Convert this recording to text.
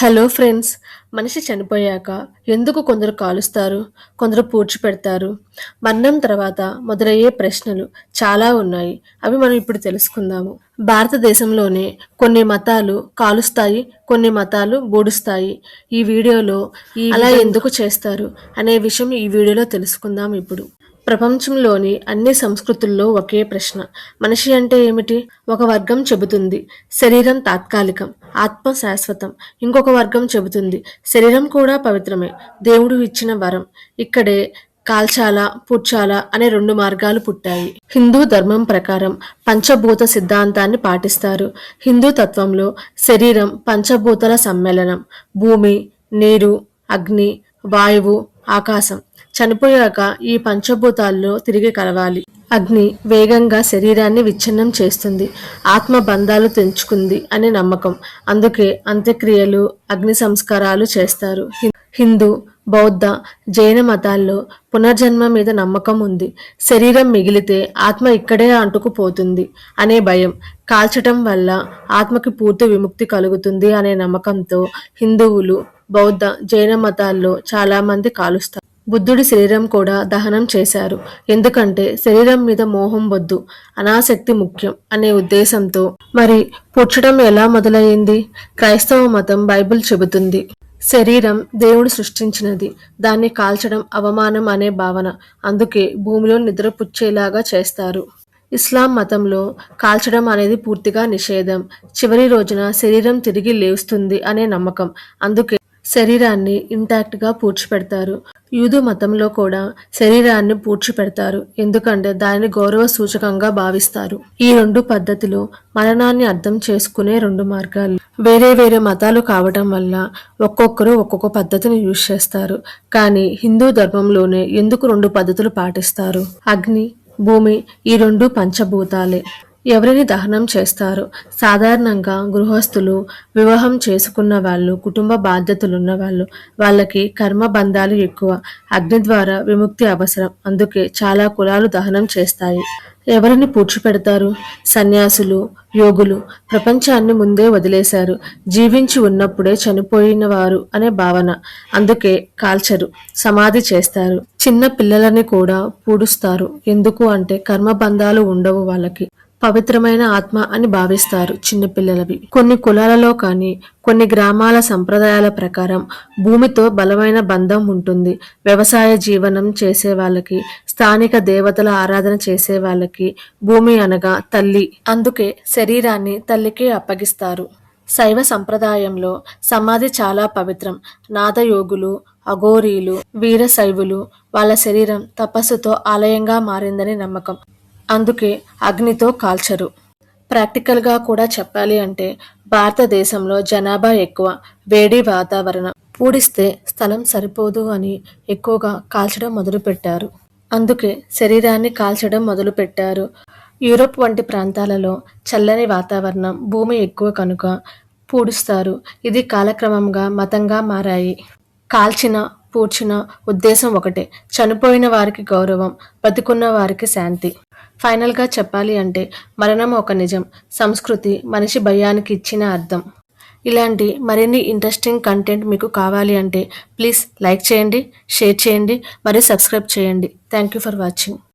Hello friends మనిషి చనిపోయాక ఎందుకు కొందరు కాలుస్తారు కొందరు పూడ్చిపెడతారు మరణం తర్వాత మొదలయ్యే ప్రశ్నలు చాలా ఉన్నాయి. అవి మనం ఇప్పుడు తెలుసుకుందాము. భారతదేశంలోనే కొన్ని మతాలు కాలుస్తాయి కొన్ని మతాలు బూడుస్తాయి. ఈ వీడియోలో ఈ అలా ఎందుకు చేస్తారు అనే విషయం ఈ వీడియోలో తెలుసుకుందాం ఇప్పుడు. ప్రపంచంలోని అన్ని సంస్కృతుల్లో ఒకే ప్రశ్న మనిషి అంటే ఏమిటి? ఒక వర్గం చెబుతుంది శరీరం తాత్కాలికం. ఆత్మ శాశ్వతం ఇంకొక వర్గం చెబుతుంది. శరీరం కూడా పవిత్రమే. దేవుడు ఇచ్చిన వరం. ఇక్కడే కాల్చాల పుచ్చాల అనే రెండు మార్గాలు పుట్టాయి. హిందూ ధర్మం ప్రకారం పంచభూత సిద్ధాంతాన్ని పాటిస్తారు. హిందూ తత్వంలో శరీరం పంచభూతల సమ్మేళనం. భూమి నీరు అగ్ని వాయువు ఆకాశం. చనిపోయాక ఈ పంచభూతాల్లో తిరిగి కలవాలి. అగ్ని వేగంగా శరీరాన్ని విచ్ఛిన్నం చేస్తుంది. ఆత్మ బంధాలు తెంచుకుంది అనే నమ్మకం. అందుకే అంత్యక్రియలు అగ్ని సంస్కారాలు చేస్తారు. హిందూ బౌద్ధ జైన మతాల్లో పునర్జన్మ మీద నమ్మకం ఉంది. శరీరం మిగిలితే ఆత్మ ఇక్కడే అంటుకుపోతుంది అనే భయం. కాల్చటం వల్ల ఆత్మకి పూర్తి విముక్తి కలుగుతుంది అనే నమ్మకంతో హిందువులు బౌద్ధ జైన మతాల్లో చాలామంది కాలుస్తారు. బుద్ధుడి శరీరం కూడా దహనం చేశారు. ఎందుకంటే శరీరం మీద మోహం వద్దు అనాసక్తి ముఖ్యం అనే ఉద్దేశంతో. మరి పుచ్చడం ఎలా మొదలైంది? క్రైస్తవ మతం బైబిల్ చెబుతుంది శరీరం దేవుడు సృష్టించినది దాన్ని కాల్చడం అవమానం అనే భావన అందుకే భూమిలో నిద్రపుచ్చేలాగా చేస్తారు. ఇస్లాం మతంలో కాల్చడం అనేది పూర్తిగా నిషేధం చివరి రోజున శరీరం తిరిగి లేస్తుంది అనే నమ్మకం అందుకే శరీరాన్ని ఇంటాక్ట్గా పూడ్చిపెడతారు. యూదు మతంలో కూడా శరీరాన్ని పూడ్చిపెడతారు. ఎందుకంటే దానిని గౌరవ సూచకంగా భావిస్తారు. ఈ రెండు పద్ధతులు మరణాన్ని అర్థం చేసుకునే రెండు మార్గాలు. వేరే వేరే మతాలు కావటం వల్ల ఒక్కొక్కరు ఒక్కొక్క పద్ధతిని యూజ్ చేస్తారు. కానీ హిందూ ధర్మంలోనే ఎందుకు రెండు పద్ధతులు పాటిస్తారు? అగ్ని భూమి ఈ రెండు పంచభూతాలే. ఎవరిని దహనం చేస్తారు? సాధారణంగా గృహస్థులు వివాహం చేసుకున్న వాళ్ళు కుటుంబ బాధ్యతలున్న వాళ్ళు వాళ్ళకి కర్మ బంధాలు ఎక్కువ అగ్ని ద్వారా విముక్తి అవసరం అందుకే చాలా కులాలు దహనం చేస్తాయి. ఎవరిని పూడ్చిపెడతారు? సన్యాసులు యోగులు ప్రపంచాన్ని ముందే వదిలేశారు. జీవించి ఉన్నప్పుడే చనిపోయిన వారు అనే భావన అందుకే కాల్చరు సమాధి చేస్తారు. చిన్న పిల్లలని కూడా పూడుస్తారు. ఎందుకు అంటే కర్మబంధాలు ఉండవు వాళ్ళకి. పవిత్రమైన ఆత్మ అని భావిస్తారు చిన్నపిల్లలవి. కొన్ని కులాలలో కానీ కొన్ని గ్రామాల సంప్రదాయాల ప్రకారం భూమితో బలమైన బంధం ఉంటుంది. వ్యవసాయ జీవనం చేసే వాళ్ళకి స్థానిక దేవతల ఆరాధన చేసే వాళ్ళకి భూమి అనగా తల్లి. అందుకే శరీరాన్ని తల్లికి అప్పగిస్తారు. శైవ సంప్రదాయంలో సమాధి చాలా పవిత్రం. నాదయోగులు అఘోరీలు వీరశైవులు వాళ్ళ శరీరం తపస్సుతో ఆలయంగా మారిందని నమ్మకం. అందుకే అగ్నితో కాల్చరు. ప్రాక్టికల్గా కూడా చెప్పాలి అంటే భారతదేశంలో జనాభా ఎక్కువ వేడి వాతావరణం. పూడిస్తే స్థలం సరిపోదు అని ఎక్కువగా కాల్చడం మొదలుపెట్టారు. అందుకే శరీరాన్ని కాల్చడం మొదలుపెట్టారు. యూరోప్ వంటి ప్రాంతాలలో చల్లని వాతావరణం భూమి ఎక్కువ కనుక పూడుస్తారు. ఇది కాలక్రమంగా మతంగా మారాయి. కాల్చిన పూడ్చిన ఉద్దేశం ఒకటే. చనిపోయిన వారికి గౌరవం బతుకున్న వారికి శాంతి. ఫైనల్గా చెప్పాలి అంటే మరణం ఒక నిజం సంస్కృతి మనిషి భయానికి ఇచ్చిన అర్థం. ఇలాంటి మరిన్ని ఇంట్రెస్టింగ్ కంటెంట్ మీకు కావాలి అంటే ప్లీజ్ లైక్ చేయండి షేర్ చేయండి మరియు సబ్స్క్రైబ్ చేయండి. Thank you for watching.